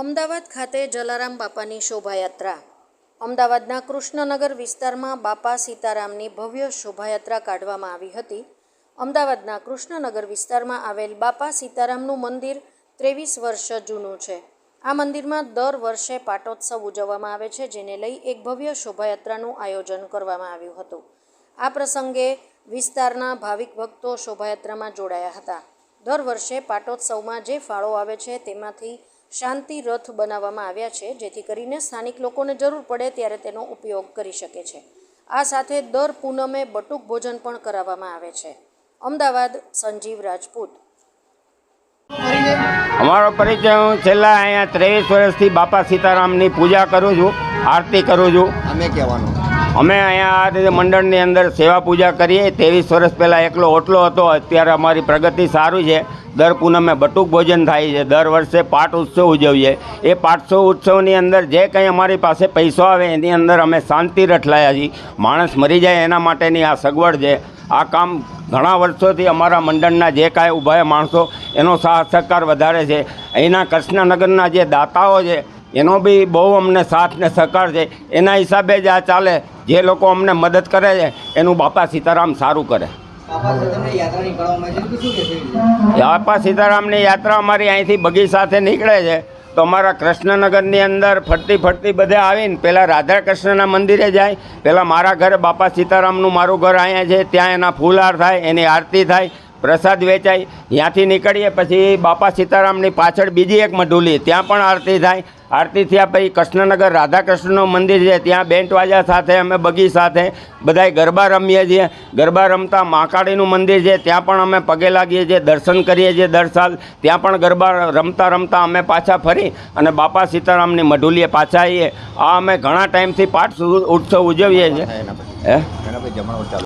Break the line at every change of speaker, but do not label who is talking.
અમદાવાદ ખાતે જલારામ બાપાની શોભાયાત્રા. અમદાવાદના કૃષ્ણનગર વિસ્તારમાં બાપા સીતારામની ભવ્ય શોભાયાત્રા કાઢવામાં આવી હતી. અમદાવાદના કૃષ્ણનગર વિસ્તારમાં આવેલ બાપા સીતારામનું મંદિર ત્રેવીસ વર્ષ જૂનું છે. આ મંદિરમાં દર વર્ષે પાટોત્સવ ઉજવવામાં આવે છે, જેને લઈ એક ભવ્ય શોભાયાત્રાનું આયોજન કરવામાં આવ્યું હતું. આ પ્રસંગે વિસ્તારના ભાવિક ભક્તો શોભાયાત્રામાં જોડાયા હતા. દર વર્ષે પાટોત્સવમાં જે ફાળો આવે છે, તેમાંથી શાંતિ રથ બનાવવામાં આવ્યા છે જેથી કરીને સ્થાનિક લોકોને જરૂર પડે ત્યારે તેનો ઉપયોગ કરી શકે છે. આ સાથે દર પૂનમે બટુક ભોજન પણ કરાવવામાં આવે છે. અમદાવાદ સંજીવ રાજપૂત.
અમારો પરિચય હું છેલ્લા અહીંયા ત્રેવીસ વર્ષથી બાપા સીતારામની પૂજા કરું છું આરતી કરું છું.
અમે કહેવાનું.
અમે અહીંયા આ રીતે મંડળની અંદર સેવા પૂજા કરીએ. ત્રેવીસ વર્ષ પહેલાં એકલો ઓટલો હતો. અત્યારે અમારી પ્રગતિ સારું છે. દર પૂનમે બટુક ભોજન થાય છે. દર વર્ષે પાઠ ઉત્સવ ઉજવીએ. એ પાઠોત્સવ ઉત્સવની અંદર જે કંઈ અમારી પાસે પૈસો આવે એની અંદર અમે શાંતિ રઠલાયા છીએ. માણસ મરી જાય એના માટેની આ સગવડ છે. આ કામ ઘણા વર્ષોથી અમારા મંડળના જે કાંઈ ઊભા માણસો એનો સાથ સહકાર વધારે છે. અહીંના કૃષ્ણનગરના જે દાતાઓ છે એનો બી બહુ અમને સાથ ને સહકાર છે. એના હિસાબે જ આ ચાલે. જે લોકો અમને મદદ કરે છે એનું બાપા સીતારામ સારું કરે.
બાપા
સીતારામની યાત્રા અમારી અહીંથી બગી સાથે નીકળે છે. તો અમારા કૃષ્ણનગરની અંદર ફરતી ફરતી બધે આવીને પહેલાં રાધા કૃષ્ણના મંદિરે જાય. પહેલાં મારા ઘરે બાપા સીતારામનું મારું ઘર અહીંયા છે. ત્યાં એના ફૂલહાર થાય એની આરતી થાય. પ્રસાદ વેચાય ત્યાંથી નીકળીએ પછી બાપા સીતારામની પાછળ બીજી એક મઢુલી ત્યાં પણ આરતી થાય. આરતી થયા પછી કૃષ્ણનગર રાધાકૃષ્ણનું મંદિર છે ત્યાં બેન્ટ વાજા સાથે અમે બગી સાથે બધાય ગરબા રમીએ છીએ. ગરબા રમતા મહાકાળીનું મંદિર છે ત્યાં પણ અમે પગે લાગીએ છીએ દર્શન કરીએ છીએ દર સાલ. ત્યાં પણ ગરબા રમતા રમતા અમે પાછા ફરી અને બાપા સીતારામની મઢુલીએ પાછા આવીએ. આ અમે ઘણા ટાઈમથી પાઠ ઉત્સવ ઉજવીએ છીએ. હે?